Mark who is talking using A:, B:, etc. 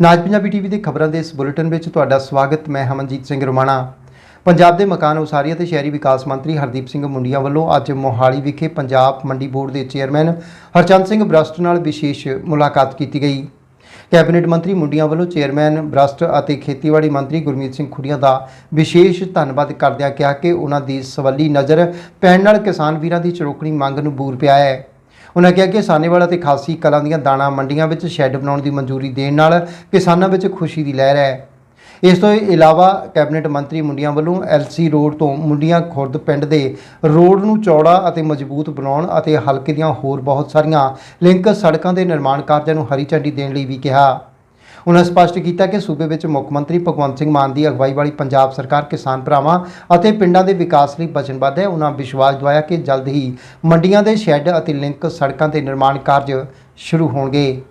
A: ਨਾਜ Punjabi TV ਦੇ ਖਬਰਾਂ ਦੇ ਇਸ ਬੁਲੇਟਿਨ ਵਿੱਚ ਤੁਹਾਡਾ ਸਵਾਗਤ, ਮੈਂ ਹਮਨਜੀਤ ਸਿੰਘ ਰੋਮਾਣਾ। ਪੰਜਾਬ ਦੇ ਮਕਾਨ ਉਸਾਰੀ ਅਤੇ ਸ਼ਹਿਰੀ ਵਿਕਾਸ ਮੰਤਰੀ ਹਰਦੀਪ ਸਿੰਘ ਮੁੰਡੀਆਂ ਵੱਲੋਂ ਅੱਜ ਮੋਹਾਲੀ ਵਿਖੇ ਪੰਜਾਬ ਮੰਡੀ ਬੋਰਡ ਦੇ ਚੇਅਰਮੈਨ ਹਰਚੰਦ ਸਿੰਘ ਬ੍ਰਸਟ ਨਾਲ ਵਿਸ਼ੇਸ਼ ਮੁਲਾਕਾਤ ਕੀਤੀ ਗਈ। ਕੈਬਨਿਟ ਮੰਤਰੀ ਮੁੰਡੀਆਂ ਵੱਲੋਂ ਚੇਅਰਮੈਨ ਬ੍ਰਸਟ ਅਤੇ ਖੇਤੀਬਾੜੀ ਮੰਤਰੀ ਗੁਰਮੀਤ ਸਿੰਘ ਖੁੱਡੀਆਂ ਦਾ ਵਿਸ਼ੇਸ਼ ਧੰਨਵਾਦ ਕਰਦਿਆਂ ਕਿਹਾ ਕਿ ਉਹਨਾਂ ਦੀ ਸਵੱਲੀ ਨਜ਼ਰ ਪੈਣ ਨਾਲ ਕਿਸਾਨ ਵੀਰਾਂ ਦੀ ਚਰੋਕਣੀ ਮੰਗ ਨੂੰ ਬੂਰ ਪਿਆ ਹੈ। ਉਹਨਾਂ ਕਿਹਾ ਕਿ ਸਾਨੇਵਾਲ ਅਤੇ ਖਾਸੀ ਕਲਾਂ ਦੀਆਂ ਦਾਣਾ ਮੰਡੀਆਂ ਵਿੱਚ ਸ਼ੈੱਡ ਬਣਾਉਣ ਦੀ ਮਨਜ਼ੂਰੀ ਦੇਣ ਨਾਲ ਕਿਸਾਨਾਂ ਵਿੱਚ ਖੁਸ਼ੀ ਦੀ ਲਹਿਰ ਹੈ। ਇਸ ਤੋਂ ਇਲਾਵਾ ਕੈਬਨਿਟ ਮੰਤਰੀ ਮੁੰਡੀਆਂ ਵੱਲੋਂ ਐਲਸੀ ਰੋਡ ਤੋਂ ਮੁੰਡੀਆਂ ਖੁਰਦ ਪਿੰਡ ਦੇ ਰੋਡ ਨੂੰ ਚੌੜਾ ਅਤੇ ਮਜ਼ਬੂਤ ਬਣਾਉਣ ਅਤੇ ਹਲਕੇ ਦੀਆਂ ਹੋਰ ਬਹੁਤ ਸਾਰੀਆਂ ਲਿੰਕ ਸੜਕਾਂ ਦੇ ਨਿਰਮਾਣ ਕਾਰਜਾਂ ਨੂੰ ਹਰੀ ਝੰਡੀ ਦੇਣ ਲਈ ਵੀ ਕਿਹਾ। ਉਹਨਾਂ ਸਪਸ਼ਟ ਕੀਤਾ ਕਿ ਸੂਬੇ ਵਿੱਚ ਮੁੱਖ ਮੰਤਰੀ ਭਗਵੰਤ ਸਿੰਘ ਮਾਨ ਦੀ ਅਗਵਾਈ ਵਾਲੀ ਪੰਜਾਬ ਸਰਕਾਰ ਕਿਸਾਨ ਭਰਾਵਾਂ ਅਤੇ ਪਿੰਡਾਂ ਦੇ ਵਿਕਾਸ ਲਈ ਵਚਨਬੱਧ ਹੈ। ਉਹਨਾਂ ਵਿਸ਼ਵਾਸ ਦਿਵਾਇਆ ਕਿ ਜਲਦ ਹੀ ਮੰਡੀਆਂ ਦੇ ਸ਼ੈੱਡ ਅਤੇ ਲਿੰਕ ਸੜਕਾਂ ਦੇ ਨਿਰਮਾਣ ਕਾਰਜ ਸ਼ੁਰੂ ਹੋਣਗੇ।